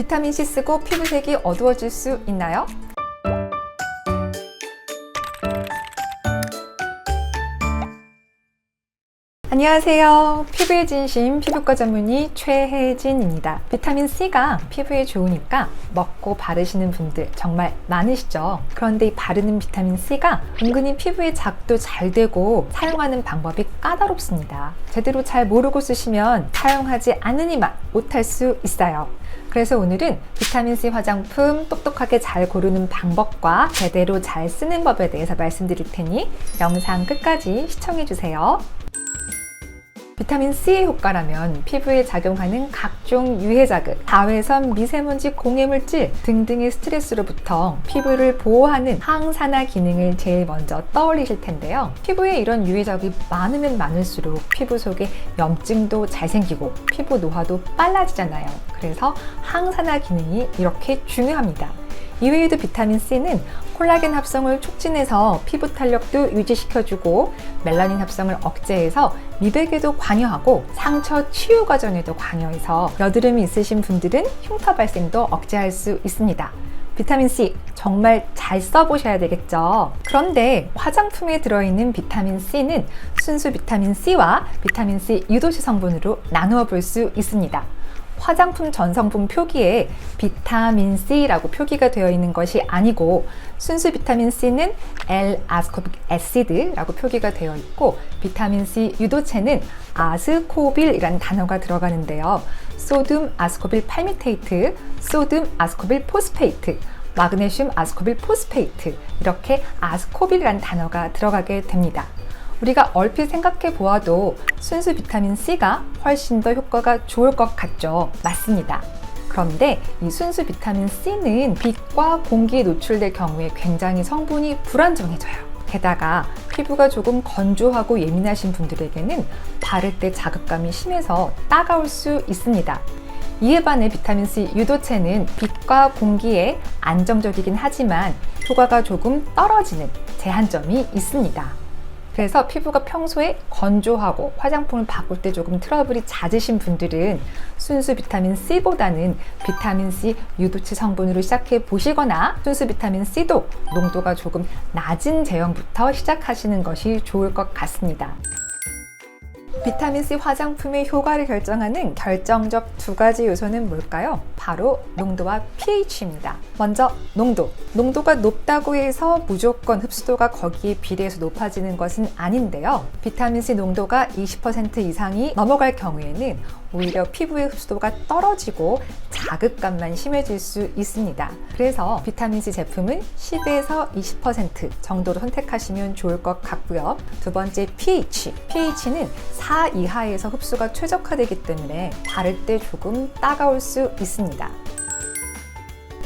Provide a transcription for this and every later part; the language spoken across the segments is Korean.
비타민C 쓰고 피부색이 어두워질 수 있나요? 안녕하세요. 피부의 진심 피부과 전문의 최혜진입니다. 비타민 C가 피부에 좋으니까 먹고 바르시는 분들 정말 많으시죠? 그런데 이 바르는 비타민 C가 은근히 피부에 작도 잘 되고 사용하는 방법이 까다롭습니다. 제대로 잘 모르고 쓰시면 사용하지 않으니만 못할 수 있어요. 그래서 오늘은 비타민 C 화장품 똑똑하게 잘 고르는 방법과 제대로 잘 쓰는 법에 대해서 말씀드릴 테니 영상 끝까지 시청해 주세요. 비타민 C의 효과라면 피부에 작용하는 각종 유해 자극, 자외선, 미세먼지, 공해물질 등등의 스트레스로부터 피부를 보호하는 항산화 기능을 제일 먼저 떠올리실 텐데요. 피부에 이런 유해 자극이 많으면 많을수록 피부 속에 염증도 잘 생기고 피부 노화도 빨라지잖아요. 그래서 항산화 기능이 이렇게 중요합니다. 이외에도 비타민 C는 콜라겐 합성을 촉진해서 피부 탄력도 유지시켜주고 멜라닌 합성을 억제해서 미백에도 관여하고 상처 치유 과정에도 관여해서 여드름이 있으신 분들은 흉터 발생도 억제할 수 있습니다. 비타민 C 정말 잘 써보셔야 되겠죠. 그런데 화장품에 들어있는 비타민 C는 순수 비타민 C와 비타민 C 유도시 성분으로 나누어 볼 수 있습니다. 화장품 전성분 표기에 비타민 C라고 표기가 되어 있는 것이 아니고 순수 비타민 C는 L-아스코빅 애시드라고 표기가 되어 있고 비타민 C 유도체는 아스코빌이라는 단어가 들어가는데요. 소듐 아스코빌 팔미테이트, 소듐 아스코빌 포스페이트, 마그네슘 아스코빌 포스페이트 이렇게 아스코빌이라는 단어가 들어가게 됩니다. 우리가 얼핏 생각해 보아도 순수 비타민 C가 훨씬 더 효과가 좋을 것 같죠? 맞습니다. 그런데 이 순수 비타민 C는 빛과 공기에 노출될 경우에 굉장히 성분이 불안정해져요. 게다가 피부가 조금 건조하고 예민하신 분들에게는 바를 때 자극감이 심해서 따가울 수 있습니다. 이에 반해 비타민C 유도체는 빛과 공기에 안정적이긴 하지만 효과가 조금 떨어지는 제한점이 있습니다. 그래서 피부가 평소에 건조하고 화장품을 바꿀 때 조금 트러블이 잦으신 분들은 순수 비타민 C보다는 비타민 C 유도체 성분으로 시작해 보시거나 순수 비타민 C도 농도가 조금 낮은 제형부터 시작하시는 것이 좋을 것 같습니다. 비타민 C 화장품의 효과를 결정하는 결정적 두 가지 요소는 뭘까요? 바로 농도와 pH입니다. 먼저 농도. 농도가 높다고 해서 무조건 흡수도가 거기에 비례해서 높아지는 것은 아닌데요. 비타민 C 농도가 20% 이상이 넘어갈 경우에는 오히려 피부의 흡수도가 떨어지고 자극감만 심해질 수 있습니다. 그래서 비타민C 제품은 10에서 20% 정도로 선택하시면 좋을 것 같고요. 두 번째 pH. pH는 4 이하에서 흡수가 최적화되기 때문에 바를 때 조금 따가울 수 있습니다.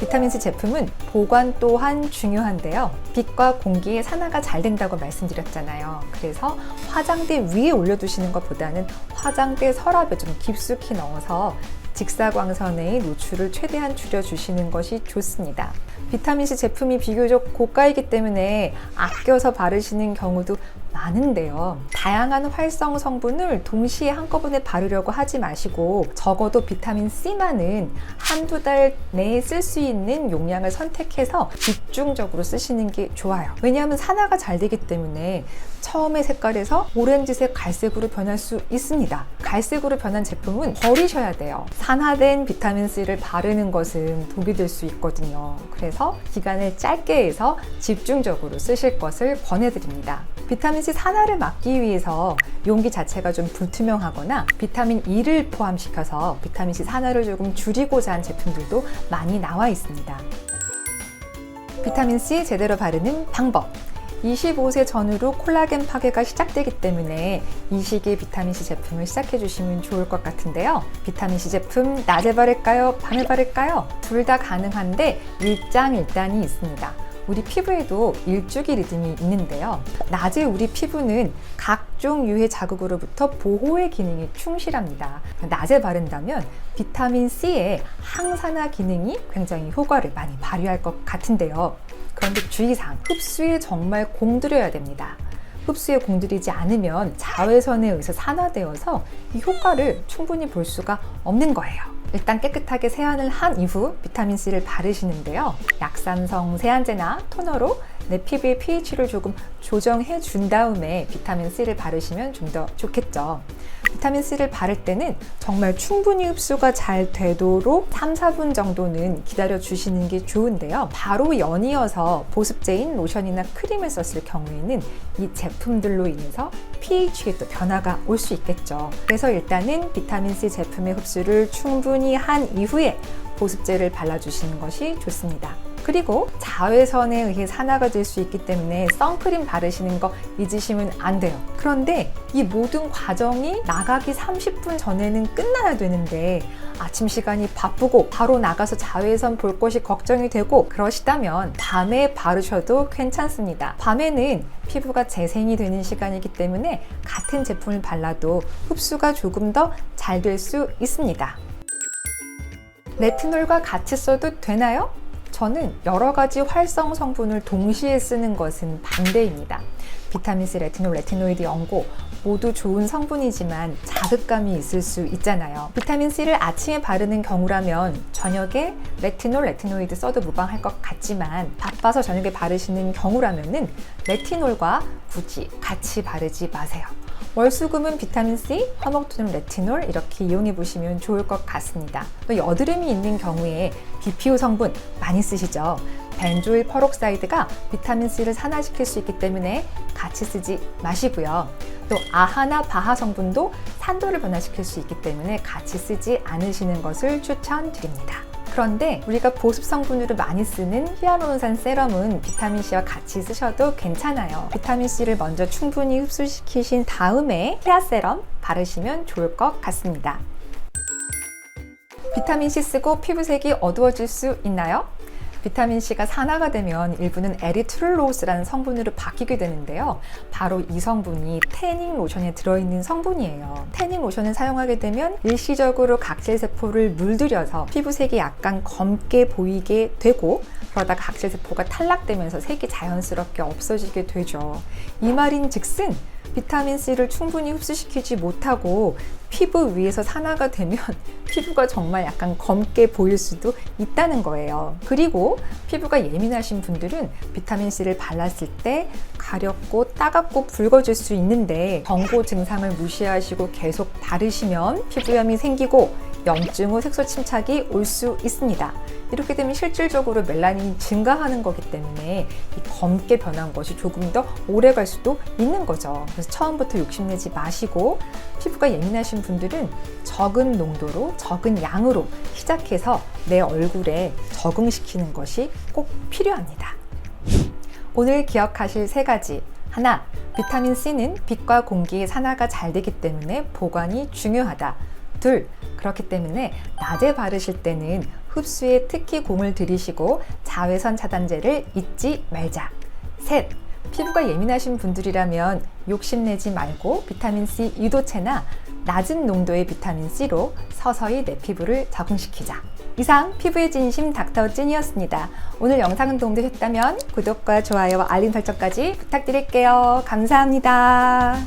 비타민C 제품은 보관 또한 중요한데요. 빛과 공기의 산화가 잘 된다고 말씀드렸잖아요. 그래서 화장대 위에 올려두시는 것보다는 화장대 서랍에 좀 깊숙이 넣어서 직사광선의 노출을 최대한 줄여주시는 것이 좋습니다. 비타민C 제품이 비교적 고가이기 때문에 아껴서 바르시는 경우도 많은데요. 다양한 활성 성분을 동시에 한꺼번에 바르려고 하지 마시고 적어도 비타민 C만은 한두 달 내에 쓸 수 있는 용량을 선택해서 집중적으로 쓰시는 게 좋아요. 왜냐하면 산화가 잘 되기 때문에 처음의 색깔에서 오렌지색, 갈색으로 변할 수 있습니다. 갈색으로 변한 제품은 버리셔야 돼요. 산화된 비타민 C를 바르는 것은 독이 될 수 있거든요. 그래서 기간을 짧게 해서 집중적으로 쓰실 것을 권해드립니다. 비타민 C 산화를 막기 위해서 용기 자체가 좀 불투명하거나 비타민 E를 포함시켜서 비타민 C 산화를 조금 줄이고자 한 제품들도 많이 나와 있습니다. 비타민 C 제대로 바르는 방법. 25세 전후로 콜라겐 파괴가 시작되기 때문에 이 시기에 비타민C 제품을 시작해 주시면 좋을 것 같은데요. 비타민C 제품 낮에 바를까요? 밤에 바를까요? 둘 다 가능한데 일장일단이 있습니다. 우리 피부에도 일주기 리듬이 있는데요. 낮에 우리 피부는 각종 유해 자극으로부터 보호의 기능이 충실합니다. 낮에 바른다면 비타민 C의 항산화 기능이 굉장히 효과를 많이 발휘할 것 같은데요. 그런데 주의사항, 흡수에 정말 공들여야 됩니다. 흡수에 공들이지 않으면 자외선에 의해서 산화되어서 이 효과를 충분히 볼 수가 없는 거예요. 일단 깨끗하게 세안을 한 이후 비타민C를 바르시는데요. 약산성 세안제나 토너로 내 피부의 pH를 조금 조정해 준 다음에 비타민C를 바르시면 좀 더 좋겠죠. 비타민C를 바를 때는 정말 충분히 흡수가 잘 되도록 3, 4분 정도는 기다려 주시는 게 좋은데요. 바로 연이어서 보습제인 로션이나 크림을 썼을 경우에는 이 제품들로 인해서 pH에 또 변화가 올 수 있겠죠. 그래서 일단은 비타민C 제품의 흡수를 충분히 한 이후에 보습제를 발라주시는 것이 좋습니다. 그리고 자외선에 의해 산화가 될 수 있기 때문에 선크림 바르시는 거 잊으시면 안 돼요. 그런데 이 모든 과정이 나가기 30분 전에는 끝나야 되는데 아침 시간이 바쁘고 바로 나가서 자외선 볼 것이 걱정이 되고 그러시다면 밤에 바르셔도 괜찮습니다. 밤에는 피부가 재생이 되는 시간이기 때문에 같은 제품을 발라도 흡수가 조금 더 잘 될 수 있습니다. 레티놀과 같이 써도 되나요? 저는 여러 가지 활성 성분을 동시에 쓰는 것은 반대입니다. 비타민C, 레티놀, 레티노이드 연고 모두 좋은 성분이지만 자극감이 있을 수 있잖아요. 비타민C를 아침에 바르는 경우라면 저녁에 레티놀, 레티노이드 써도 무방할 것 같지만 바빠서 저녁에 바르시는 경우라면은 레티놀과 굳이 같이 바르지 마세요. 월수금은 비타민C, 화목토는 레티놀 이렇게 이용해 보시면 좋을 것 같습니다. 또 여드름이 있는 경우에 BPO 성분 많이 쓰시죠? 벤조일 퍼록사이드가 비타민C를 산화시킬 수 있기 때문에 같이 쓰지 마시고요. 또 아하나 바하 성분도 산도를 변화시킬 수 있기 때문에 같이 쓰지 않으시는 것을 추천드립니다. 그런데 우리가 보습 성분으로 많이 쓰는 히아루론산 세럼은 비타민C와 같이 쓰셔도 괜찮아요. 비타민C를 먼저 충분히 흡수시키신 다음에 히아 세럼 바르시면 좋을 것 같습니다. 비타민C 쓰고 피부색이 어두워질 수 있나요? 비타민C가 산화가 되면 일부는 에리트룰로스라는 성분으로 바뀌게 되는데요. 바로 이 성분이 태닝 로션에 들어있는 성분이에요. 태닝 로션을 사용하게 되면 일시적으로 각질 세포를 물들여서 피부색이 약간 검게 보이게 되고 그러다가 각질 세포가 탈락되면서 색이 자연스럽게 없어지게 되죠. 이 말인 즉슨 비타민C를 충분히 흡수시키지 못하고 피부 위에서 산화가 되면 피부가 정말 약간 검게 보일 수도 있다는 거예요. 그리고 피부가 예민하신 분들은 비타민C를 발랐을 때 가렵고 따갑고 붉어질 수 있는데 경고 증상을 무시하시고 계속 바르시면 피부염이 생기고 염증 후 색소 침착이 올 수 있습니다. 이렇게 되면 실질적으로 멜라닌이 증가하는 거기 때문에 이 검게 변한 것이 조금 더 오래 갈 수도 있는 거죠. 그래서 처음부터 욕심내지 마시고 피부가 예민하신 분들은 적은 농도로 적은 양으로 시작해서 내 얼굴에 적응시키는 것이 꼭 필요합니다. 오늘 기억하실 세 가지. 하나, 비타민 C는 빛과 공기의 산화가 잘 되기 때문에 보관이 중요하다. 둘, 그렇기 때문에 낮에 바르실 때는 흡수에 특히 공을 들이시고 자외선 차단제를 잊지 말자. 셋, 피부가 예민하신 분들이라면 욕심내지 말고 비타민C 유도체나 낮은 농도의 비타민C로 서서히 내 피부를 적응시키자. 이상 피부의 진심 닥터 찐이었습니다. 오늘 영상은 도움되셨다면 구독과 좋아요와 알림 설정까지 부탁드릴게요. 감사합니다.